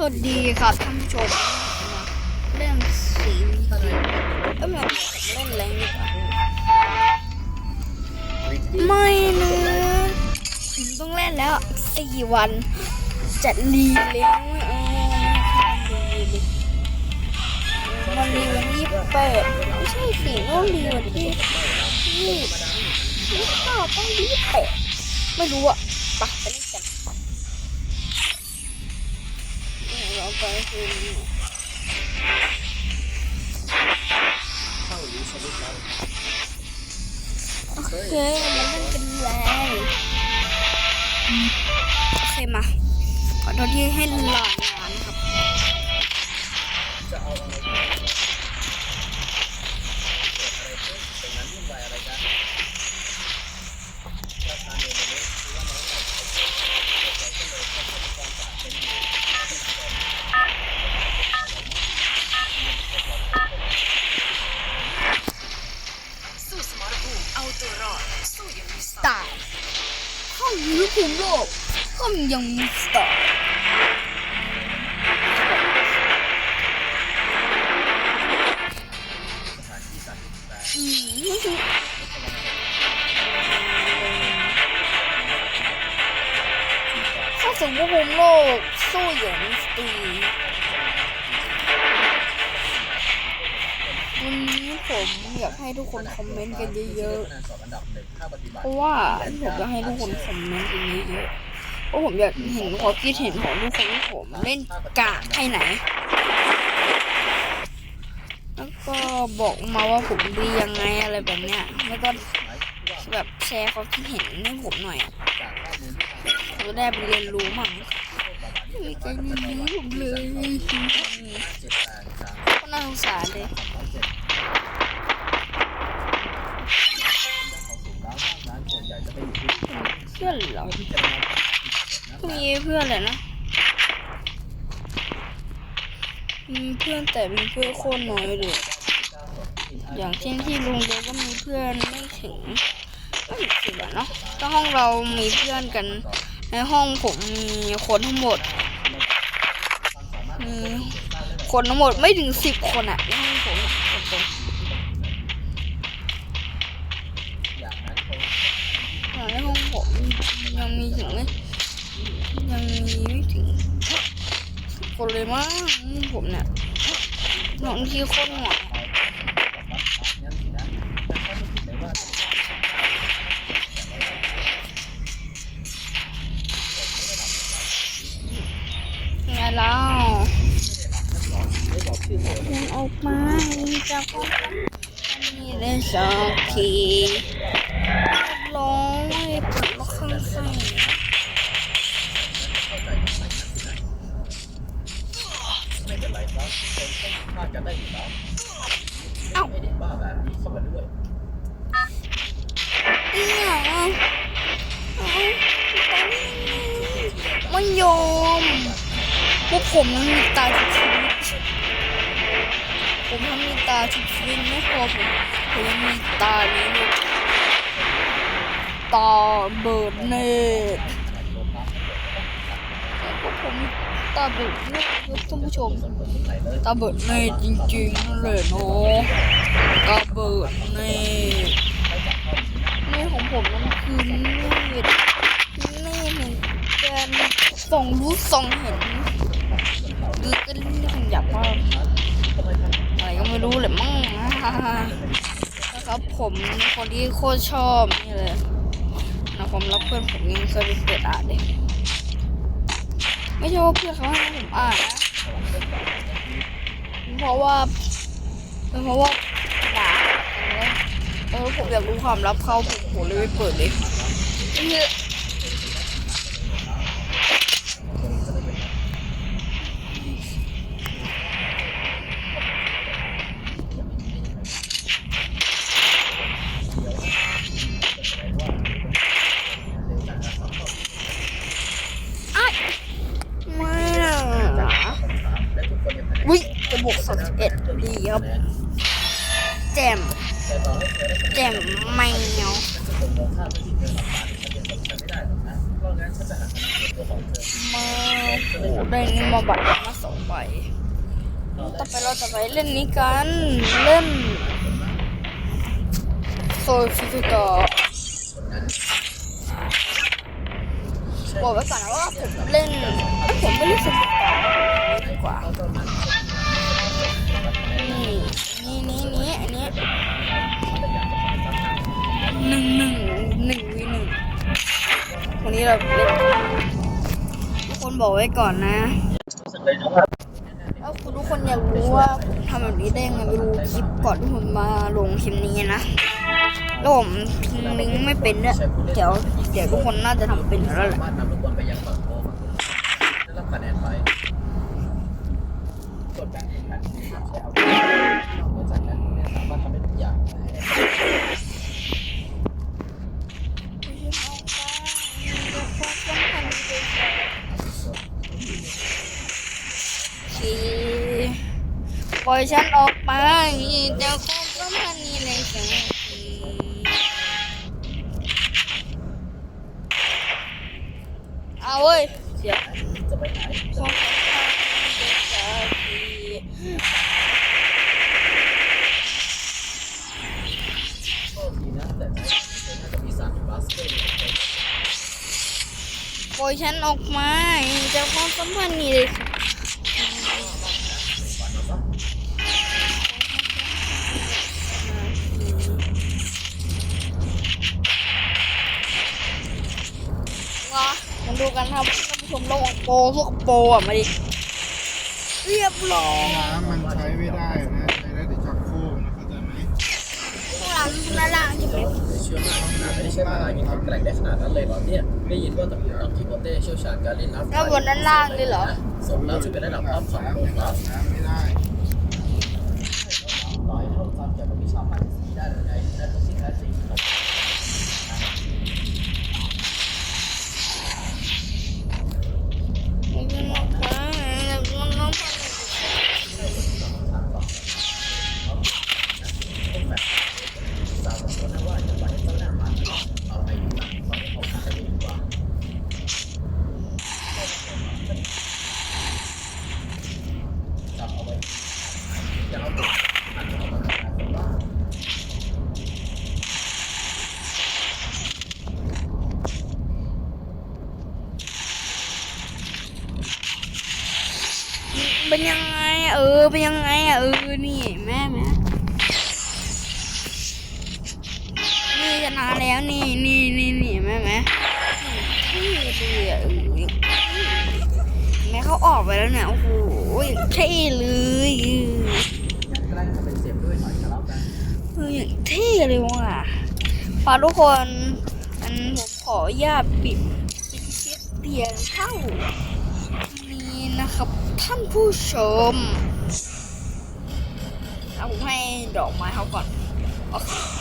สวัสดีครับท่านผู้ชม เรื่องสีเอ้ยไมันเล่นแรงดีกว่าไม่นะผมต้องเล่นแล้วสี่วันจะรีแล้วไม่เอามันรีวันที่แปดไม่ใช่สิต้องรีวันที่ยี่ยี่สิบห้าต้องรีแปดไม่รู้อะ เราไปคือโอเคมันเป็นกันเลยโอเคมาขอโทษที่ให้หลอนนานครับ องยุภูมิโลกห้องยังมีส ผมอยากให้ทุกคนคอมเมนต์กันเยอะๆเพราะว่าผมอยากให้ทุกคนคอมเมนต์กันเยอะๆเพราะผมอยากเห็นความคิดเห็นของทุกคนว่ผมเล่นกากให้ไหน แล้วก็บอกมาว่าผมดียังไงอะไรแบบเนี้ย แล้วก็แบบแชร์ความคิดเห็นให้ผมหน่อยผมจะได้ไปเรียนรู้มั่งไม่ใครเรียนรู้ผมเลยก็น่าสงสารเลย พื่อนเหรอก็มีเพื่อนแหละนะมีเพื่อนแต่มีเพื่อนโคตรน้อยเลยอย่างเช่นที่โรงเรียนก็มีเพื่อนไม่ถึงไม่ถึงสิบอเนาะก็ห้องเรามีเพื่อนกัน ในห้องผมมีคนทั้งหมดมีคนทั้งหมดไม่ถึงสิบคนอะในห้องผมอะ ยังมีถึงไม่ยังมีไม่ถึงคนเลยมั้งผมเนี่ยบางทีโคนหน่อยไงแล้วยังออกมาจากห้องนี่ได้สักทีร้อ งให้ปวดมาข้างใส่เอ้าอีหยังอะเอ้าไม่ยอมพวกผมยังมีตาทุกชีวิตผมยังมีตาทุกชีวิตไม่พอผมผมยังมีตานี้ด้วย ตาเบิดเนตแต่พวกผมตาเบิดเนตรครับท่านผู้ชม ตาเบิดเนตจริงๆนั่นเลยเนาะตาเบิดเนตเนตของผมนั่นคือเนตเนตเห็นกันส่องรู้ส่องเห็นคือก็เรื่องหยาบมากอะไรก็ไม่รู้เลยมั่งนะครับผมคนที่โคตรชอบนี่เลย ผมรับเพื่อนผมยังเคยไปเปิดอ่านเลยไม่ใช่ว่าเพื่อนเขาให้ผมอ่านนะเพราะว่าเป็นเพราะว่าด่าเออผมอยากรู้ความลับเขาผมผมเลยไม่เปิดเลย ดีครับแจมแจมไม่เนามาโอ้ได้นี่มาบัตรมาสองใบต่อไปเราจะไปเล่นนี้กัน เล่นโซฟิฟิกอบอกไว้ก่อนนะว่าผมเล่นผมไม่เล่นโซฟิ ทุกคนบอกไว้ก่อนนะถ้าคุณทุกคนอยากรู้ว่าผมทำแบบนี้ได้ยังไงไปดูคลิปก่อนที่ผมมาลงคลิปนี้นะแล้วผมทิ้งลิงก์ไม่เป็นด้วยเดี๋ยวเดี๋ยวทุกคนน่าจะทำเป็นแล้วแหละ ปล่อยฉันออกไปเจ้าของสมพันนี้ในสังคมเอาเว้ยเสียจะไปไหนควซัมพันธ์เด็กสาวที่โทษทีนะแต่ใจน่าจะมีสามบาสเกตปล่อยฉันออกมาเจ้าของสมพันธ์นี้เลย มาดูกันครับท่านผู้ชมระวังโปรพวกโปรอะมาดิเรียบร้อยน้ำมันใช้ไม่ได้นะใช้ได้แต่ชักโครกนะเข้าใจไหมข้างหลังข้างล่างใช่ไหมเชื่อมากไม่ได้ใช่มาลายมีแข็งแกร่งได้ขนาดนั้นเลยเหรอเนี่ยได้ยินว่าตำรวจอังกิโกเต้เชี่ยวชาญการเล่นน้ำแล้วบนด้านล่างเลยเหรอสมแล้วจะเป็นระดับอัพของน้ำโลยักงแล้อาวบน้ำไม่ได้ ต่อยเข้าจำเกี่ยวกับวิชาพันธุ์สีได้หรือไงและตัวที่แท้จริงของ เป็นยังไง เออ เป็นยังไงอะเออ นี่แม่แม่นี่ชนะแล้วนี่นี่นี่นี่แม่แม่นี่เลยอะเออแม่เขาออกไปแล้วเนี่ย โอ้โหเท่เลยเออเป็นเสียบด้วยหน่อย่างเท่เลยว่ะพากทุกคนอันผมขออนุญาตปิดปิดคลิปเพียงเท่า นะครับท่านผู้ชมเอาผมให้ดอกไม้เขาก่อนโอเค